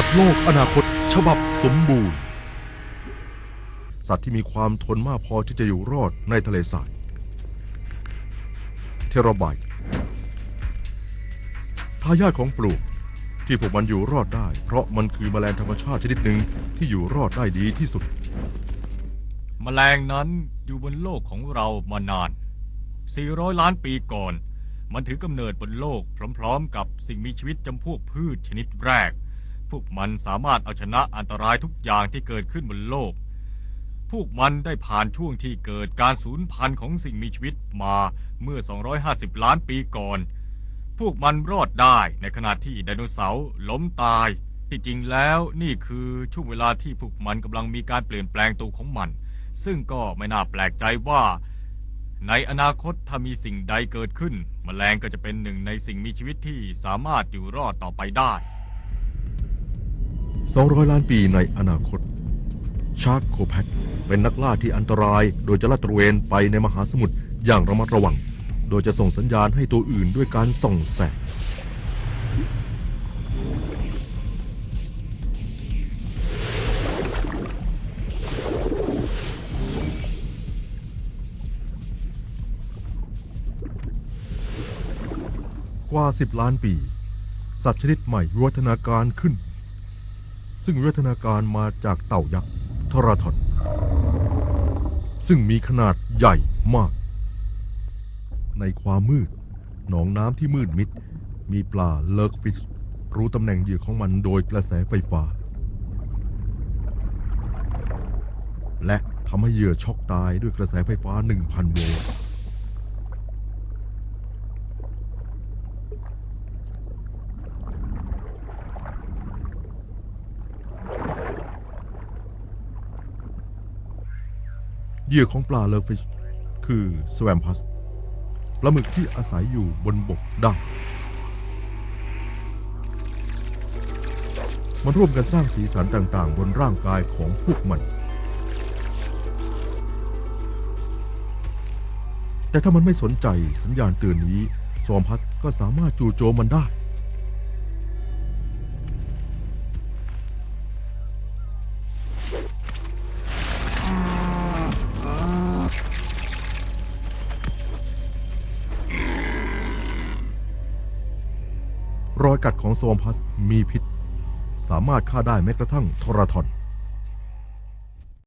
สัตว์โลกอนาคต ฉบับสมบูรณ์ สัตว์ที่มีความทนมากพอที่จะอยู่รอดในทะเลทราย เทราไบต์ทายาทของปลวกที่พวกมันอยู่รอดได้ เพราะมันคือแมลงธรรมชาติชนิดหนึ่งที่อยู่รอดได้ดีที่สุด แมลงนั้นอยู่บนโลกของเรามานาน 400 ล้านปีก่อน มันถือกำเนิดบนโลกพร้อม ๆ กับสิ่งมีชีวิตจำพวกพืชชนิดแรก พวกมันสามารถเอาชนะอันตรายทุกอย่างที่เกิดขึ้นบนโลก พวกมันได้ผ่านช่วงที่เกิดการสูญพันธุ์ของสิ่งมีชีวิตมาเมื่อ 250 ล้านปีก่อน พวกมันรอดได้ในขณะที่ไดโนเสาร์ล้มตาย ที่จริงแล้วนี่คือช่วงเวลาที่พวกมันกำลังมีการเปลี่ยนแปลงตัวของมัน ซึ่งก็ไม่น่าแปลกใจว่าในอนาคตถ้ามีสิ่งใดเกิดขึ้นแมลงก็จะเป็นหนึ่งในสิ่งมีชีวิตที่สามารถอยู่รอดต่อไปได้ 200 ล้านปีในอนาคต ชาร์กโคแพทเป็นนักล่าที่อันตราย โดยจะลาดตระเวนไปในมหาสมุทรอย่างระมัดระวัง โดยจะส่งสัญญาณให้ตัวอื่นด้วยการส่องแสงกว่า 10 ล้านปี สัตว์ชนิดใหม่วิวัฒนาการขึ้น ซึ่งวิวัฒนาการมาจากเต่ายักษ์ทราทอนซึ่งมีขนาดใหญ่มาก ในความมืด หนองน้ำที่มืดมิด มีปลาเลิกฟิช รู้ตำแหน่งเหยื่อของมันโดยกระแสไฟฟ้า และทำให้เหยื่อช็อกตายด้วยกระแสไฟฟ้า 1,000 โวลต์ เหยื่อของปลาเลิฟฟิช คือสแวมพัสปลาหมึกที่อาศัยอยู่บนบกได้มันร่วมกันสร้างสีสันต่างๆ บนร่างกายของพวกมัน แต่ถ้ามันไม่สนใจสัญญาณเตือนนี้สวมพัสก็สามารถจู่โจมมันได้ รอยกัดของโซมพัสมีพิษ สามารถฆ่าได้แม้กระทั่งทรทอน